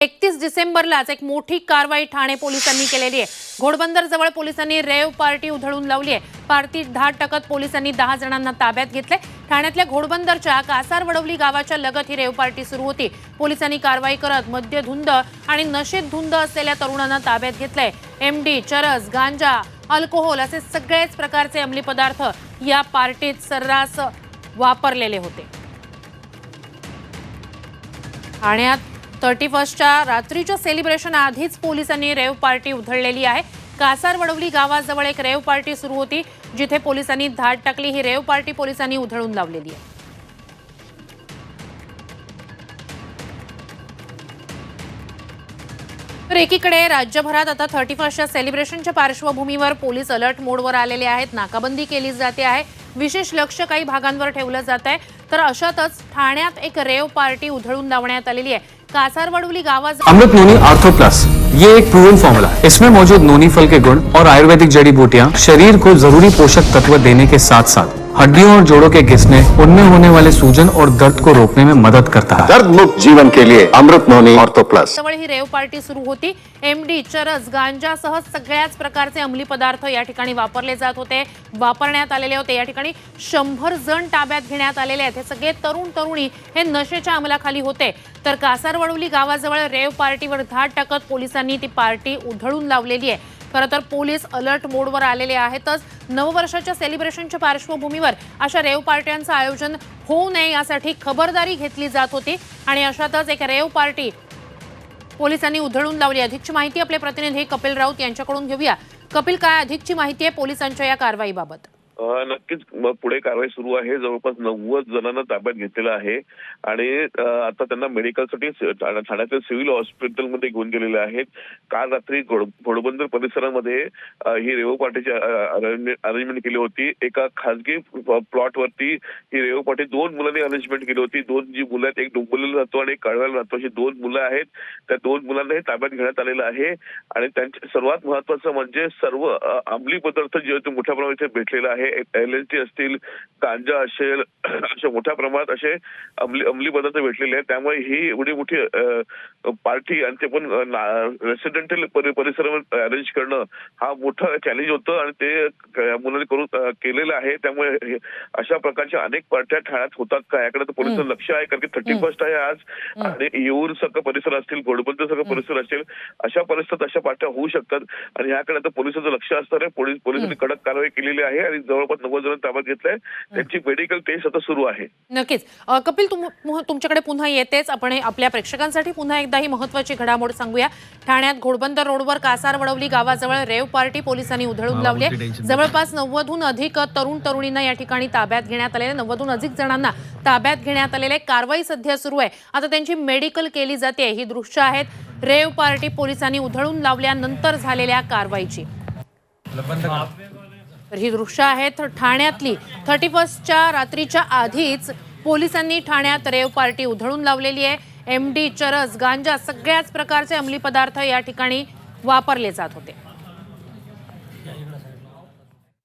एकतीस डिसेंबरलाच एक मोठी कारवाई ठाणे पोलिसांनी केलेली आहे. घोडबंदर जवळ पोलिसांनी रेव पार्टी उधळून लावली आहे. पार्टी धाड टाकत पोलिसांनी दहा जणांना ताब्यात घेतले ठाण्यातल्या घोडबंदरच्या कासार वडवली गावाच्या लगत ही रेव पार्टी सुरू होती. पोलिसांनी कारवाई करत मद्यधुंद आणि नशेत धुंद असलेल्या तरुणांना ताब्यात घेतलंय. एमडी चरस गांजा अल्कोहोल असे सगळेच प्रकारचे अंमली पदार्थ या पार्टीत सर्रास वापरलेले होते. ठाण्यात थर्टी फर्स्टच्या रात्रीच्या सेलिब्रेशन आधीच पोलिसांनी रेव पार्टी उधळलेली आहे. कासार वडवली गावाजवळ एक रेव पार्टी सुरू होती जिथे पोलिसांनी धाड टाकली. ही रेव पार्टी पोलिसांनी उधळून लावलेली आहे. तर एकीकडे राज्यभरात आता थर्टी फर्स्टच्या सेलिब्रेशनच्या पार्श्वभूमीवर पोलीस अलर्ट मोडवर आलेले आहेत. नाकाबंदी केली जाते आहे. विशेष लक्ष काही भागांवर ठेवलं जात आहे तर अशातच ठाण्यात एक रेव पार्टी उधळून लावण्यात आलेली आहे. कासारवडवली गावाज अमृत नोनी आर्थो प्लस ये एक प्रूवन फॉर्मूला है। इसमें मौजूद नोनी फल के गुण और आयुर्वेदिक जड़ी बूटियाँ शरीर को जरूरी पोषक तत्व देने के साथ साथ हड्डियों और जोड़ों के घिसने उनमें होने वाले सूजन और दर्द को रोकने में मदद करता है। दर्द मुक्त जीवन के लिए अमृत नोनी ऑर्थो प्लस। जवळ ही रेव पार्टी सुरू होती. एमडी चरस गांजासह सगळ्याच प्रकारचे अंमली पदार्थ या ठिकाणी वापरले जात होते वापरण्यात आलेले होते. या ठिकाणी शंभर जण ताब्यात घेण्यात आलेले आहेत. हे सगळे तरुण तरुणी हे नशेच्या अंमलाखाली होते. तर कासारवडवली गावाजवळ रेव पार्टीवर धाड टाकत पोलिसांनी ती पार्टी उधळून लावलेली आहे. खरं तर पोलीस अलर्ट मोडवर आलेले आहेतच. नववर्षाच्या सेलिब्रेशनच्या पार्श्वभूमीवर अशा रेव पार्ट्यांचं आयोजन होऊ नये यासाठी खबरदारी घेतली जात होती. आणि अशातच एक रेव पार्टी पोलिसांनी उधळून लावली. अधिकची माहिती आपले प्रतिनिधी कपिल राऊत यांच्याकडून घेऊया. कपिल काय अधिकची माहिती आहे पोलिसांच्या या कारवाईबाबत? नक्कीच पुढे कारवाई सुरू आहे. जवळपास नव्वद जणांना ताब्यात घेतलेलं आहे. आणि आता त्यांना मेडिकलसाठी स- ठाण्यातील सिव्हिल हॉस्पिटलमध्ये घेऊन गेलेले आहेत. काल रात्री घोड- घोडबंदर परिसरामध्ये ही रेवो पार्टीची अरेंजमेंट केली होती. एका खासगी प्लॉटवरती ही रेवो पार्टी दोन मुलांनी अरेंजमेंट केली होती. दोन जी मुलं आहेत एक डोंबिवलीला राहतो आणि एक कळव्याला राहतो. अशी दोन मुलं आहेत. त्या दोन मुलांना हे ताब्यात घेण्यात आलेलं आहे. आणि त्यांचे सर्वात महत्वाचं म्हणजे सर्व अंमली पदार्थ जे होते मोठ्या प्रमाणात भेटलेला भेटलेलं आहे. एल एन टी असतील गांजा असेल अशा मोठ्या प्रमाणात असे अंमली अंमली पदार्थ भेटलेले आहेत. त्यामुळे ही एवढी मोठी पार्टी आणि ते पण रेसिडेंटल परिसरावर अरेंज करणं हा मोठा चॅलेंज होतं आणि ते मुलांनी करून केलेलं आहे. त्यामुळे अशा प्रकारच्या अनेक पार्ट्या ठाण्यात होतात का? याकडे तर पोलिसांचं लक्ष आहे कारण की थर्टी फर्स्ट आहे आज. आणि येऊर सगळं परिसर असतील घोडबंद सगळं परिसर असेल अशा परिसरात अशा पार्ट्या होऊ शकतात. आणि ह्याकडे आता पोलिसांचं लक्ष असणार आहे. पोलीस पोलिसांनी कडक कारवाई केलेली आहे आणि जवळपास नव्वद जण ताब्यात घेतलंय. त्यांची मेडिकल टेस्ट आता सुरू आहे. नक्कीच. कपिल तुमच्याकडे पुन्हा येतेच. आपण आपल्या प्रेक्षकांसाठी पुन्हा एकदा ही महत्वाची घडामोड सांगूया. ठाण्यात घोडबंदर रोडवर कासार वडवली गावाजवळ रेव पार्टी पोलिसांनी उधळून लावली. जवळपास नव्वदहून अधिक तरुण तरुणींना या ठिकाणी ताब्यात घेण्यात आलेले नव्वदहून अधिक जणांना ताब्यात घेण्यात आलेले आहे. कारवाई सध्या सुरू आहे. आता त्यांची मेडिकल केली जाते. ही दृश्य आहेत. रेव पार्टी पोलिसांनी उधळून लावल्यानंतर झालेल्या कारवाईची. तर ही दृश्य आहेत ठाण्यातली. थर्टी फर्स्टच्या रात्रीच्या आधीच पोलिसांनी ठाण्यात रेव पार्टी उधळून लावलेली आहे. एम डी चरस गांजा सगळ्याच प्रकारचे अंमली पदार्थ या ठिकाणी वापरले जात होते.